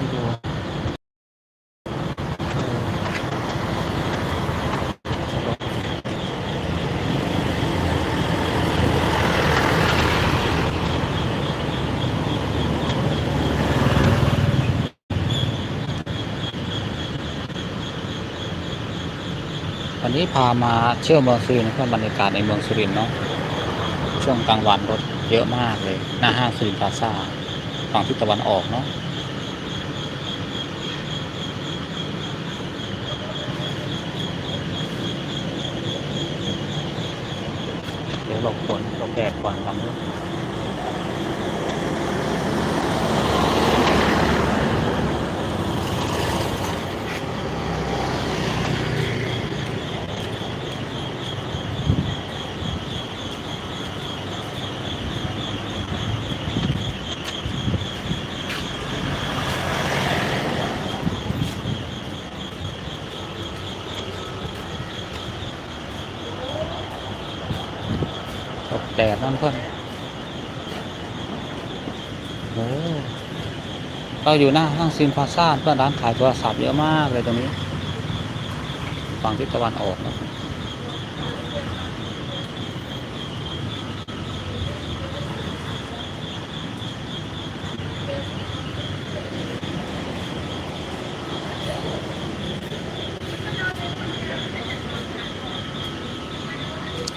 วิดีโอวันนี้พามาเที่ยวเมืองสุรินทร์นะครับบรรยากาศในเมืองสุรินทร์เนาะช่วงกลางวันรถเยอะมากเลย หน้าห้างสุรินทร์พลาซ่าฝั่งทิศตะวันออกเนาะ เดี๋ยว หลบฝนหลบแดดก่อนฟังด้วยหลบแดด นั่นเพื่อนโอ้เราอยู่หน้าห้างซินพาซ่าเพื่อนร้านขายโทรศัพท์เยอะมากเลยตรงนี้ ฝั่งทิศตะวันออกนะ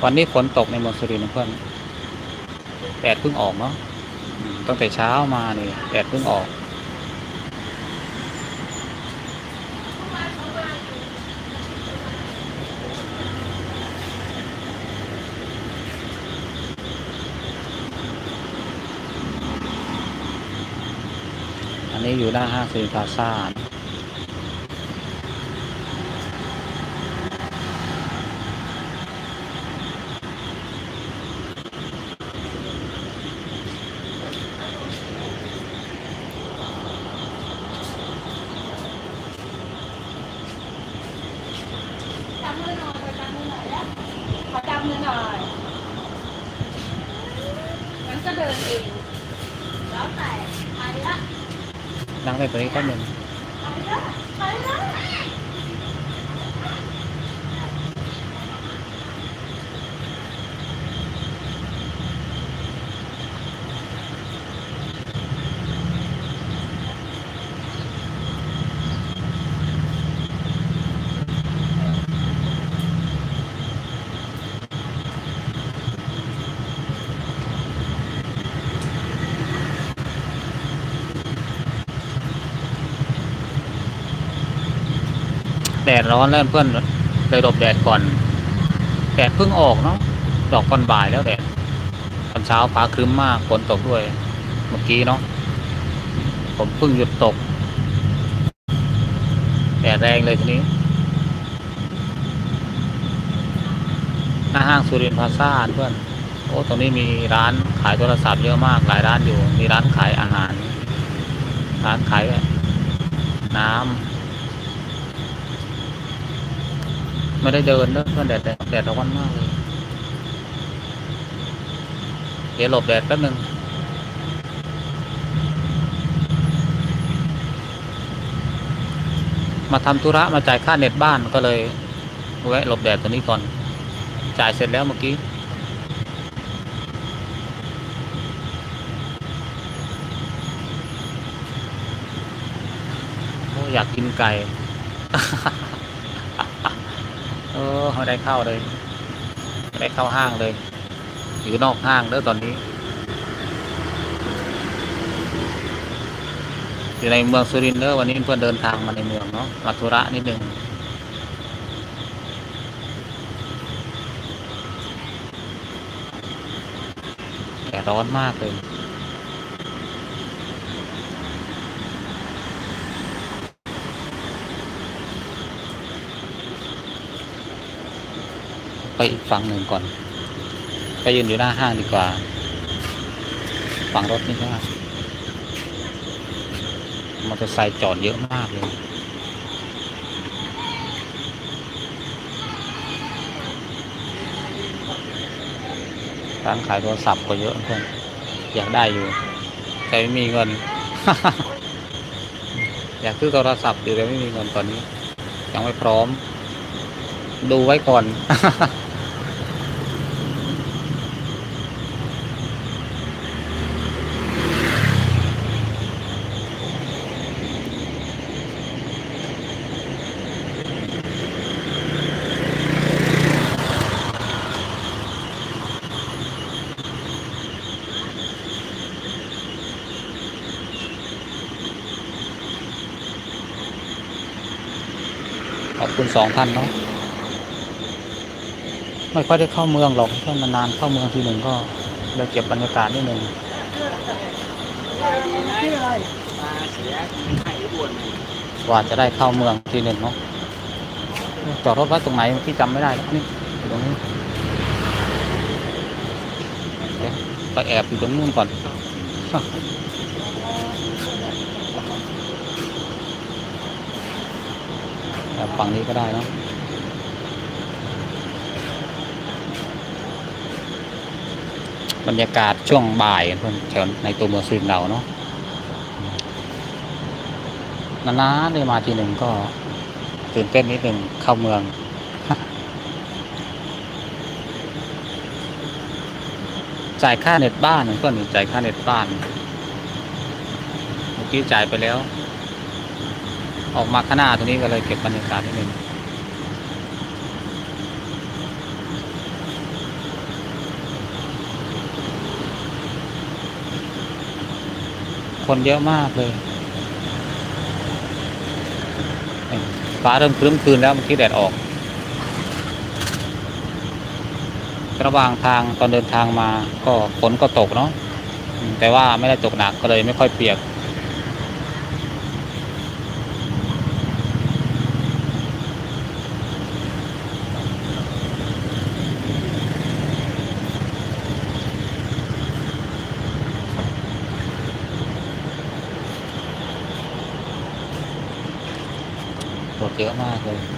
วันนี้ฝนตกในเมืองสุรินทร์นเพื่อน แดดเพิ่งออกเนาะตั้งแต่เช้ามาเนี่ยแดดเพิ่งออก อันนี้อยู่หน้าห้างซินพลาซ่า จับมือหน่อยขอจับมือหน่อยแล้ว ขอจับมือหน่อยงั้นก็เดินเอง แล้วแต่ไปละ นั่งในตัวนี้ก็หนึ่ง ไปละไปละ แดดร้อนแล้วเพื่อนเลยหลบแดดก่อน แดดเพิ่งออกเนาะดอกก่อนบ่ายแล้วแดดตอนเช้าฟ้าครึ้มมากฝนตกด้วย เมื่อกี้เนาะผมเพิ่งหยุดตกแดดแรงเลยทีนี้หน้าห้างสุรินทร์พาซ่าเพื่อนโอ้ตรงนี้มีร้านขายโทรศัพท์เยอะมากหลายร้านอยู่ มีร้านขายอาหาร ร้านขายน้ำ ไม่ได้เดินเนอะเพื่อนแดดแดดแดดร้อนมากเลยเดี๋ยวหลบแดดแป๊บนึงมาทำธุระมาจ่ายค่าเน็ตบ้านก็เลยแวะหลบแดดตัวนี้ก่อน จ่ายเสร็จแล้วเมื่อกี้อยากกินไก่ เออไม่ได้เข้าเลย ได้เข้าห้างเลย อยู่นอกห้างเด้อตอนนี้ อยู่ในเมืองสุรินทร์เด้อวันนี้เพื่อนเดินทางมาในเมืองเนาะมาธุระนิดนึงแต่ร้อนมากเลย อีกฝั่งหนึ่งก่อน ไปยืนอยู่หน้าห้างดีกว่า ฝั่งรถนี่ใช่ไหมมอเตอร์ไซค์จอดเยอะมากเลยร้านขายโทรศัพท์ก็เยอะเพื่อนอยากได้อยู่แต่ไม่มีเงิน อยากซื้อโทรศัพท์อยู่แต่ไม่มีเงินตอนนี้ ยังไม่พร้อม ดูไว้ก่อน ขอบคุณสองท่านเนาะไม่ค่อยได้เข้าเมืองหรอกแค่นานเข้าเมืองทีหนึ่งก็เลยเก็บบรรยากาศนิดหนึ่งชื่ออะไรมาเสียไข่ด่วนกว่าจะได้เข้าเมืองทีหนึ่งเนาะจอดรถไว้ตรงไหนที่จำไม่ได้แล้วนี่ตรงนี้ไปแอบอยู่ตรงนู้นก่อน แอ บฝั่งนี้ก็ได้เนาะบรรยากาศช่วงบ่ายเพื่อนแถวในตัวเมืองสุรินทร์เราเนาะนานๆได้มาทีหนึ่งก็ตื่นเต้นนิดหนึ่งเข้าเมืองจ่ายค่าเน็ตบ้านเพื่อนจ่ายค่าเน็ตบ้าน เมื่อกี้จ่ายไปแล้ว ออกมาข้างหน้าตรงนี้ก็เลยเก็บบรรยากาศนิดนึงคนเยอะมากเลยฟ้าเริ่มครึ้มคืนแล้วเมื่อกี้แดดออก ระหว่างทางตอนเดินทางมาก็ฝนก็ตกเนาะแต่ว่าไม่ได้ตกหนักก็เลยไม่ค่อยเปียก รถเ